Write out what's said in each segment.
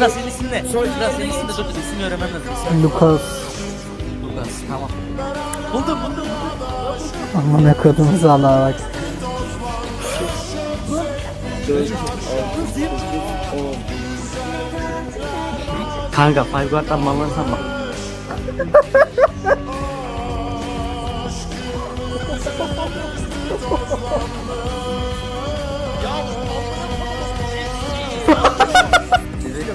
Kral senin ismin ne? Kral senin ismin ne? Dur dur ismini öğrenmem lazım. İsmi Lucas. Lucas tamam. Buldum buldum. Aman ne kodumuz Allah'a bak. Kanka Five Guard'dan banlansam bak.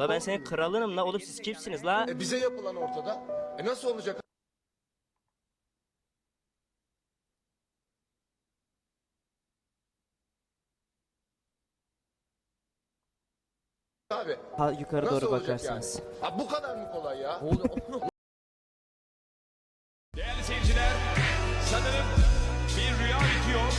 La ben senin kralınım la oğlum siz kimsiniz la? E bize yapılan ortada. E nasıl olacak? Abi. Ha, yukarı doğru bakarsınız. Yani? Ha, bu kadar mı kolay ya? Değerli seyirciler, sanırım bir rüya bitiyor.